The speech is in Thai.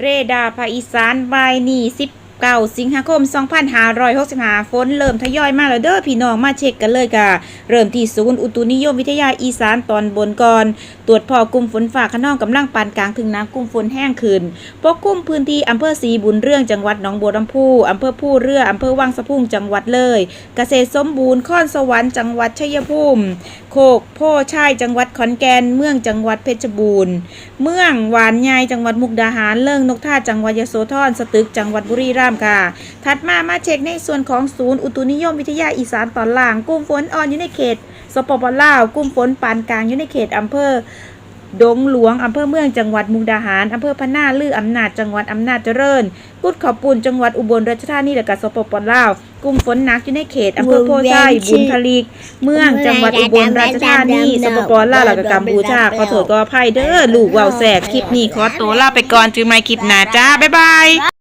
เรดาภาคอีสานบายนี่ 19สิงหาคม 2565ฝนเริ่มทยอยมาแล้วเด้อพี่น้องมาเช็คกันเลยค่ะ เริ่มที่ศูนย์อุตุนิยมวิทยาอีสานตอนบนก่อน ตรวจพอกลุ่มฝนฝ่าขนองกำลังปานกลางถึงน้ำกลุ่มฝนแห้งขึ้นปกคลุมพื้นที่อำเภอศรีบุญเรื่องจังหวัดหนองบัวลำพูอำเภอผู้เรืออำเภอวังสะพุงจังหวัดเลย เกษตรสมบูรณ์ข้อนสวรรค์จังหวัดชัยภูมิ โคกโพชัยจังหวัดขอนแก่นเมืองจังหวัดเพชรบูรณ์ เมืองหวานใหญ่จังหวัดมุกดาหารเลิงนกท่าจังหวัดยโสธรสตึกจังหวัดบุรีรัมย์ค่ะ ถัดมามาเช็คในส่วนของศูนย์อุตุนิยมวิทยาอีสานตอนล่าง กลุ่มฝนอ่อนอยู่ในเขต สปปลาวกลุ่มฝนปานกลางอยู่ในเขตอำเภอดงหลวง อำเภอเมืองจังหวัดมุกดาหาร อำเภอพะนาลืออำนาจจังหวัดอำนาจเจริญ กุดขอบปุนจังหวัดอุบลราชธานีและก็สปปลาวกลุ่มฝนหนักอยู่ในเขตอำเภอโพไซบุญทลีก เมืองจังหวัดอุบลราชธานีสปปลาวและก็กัมพูชาขอโทษก็อภัยเด้อลูกเว้าแสกคลิปนี้ขอตัวลาไปก่อนจือไม่คลิปหน้าจ้าบ๊ายบาย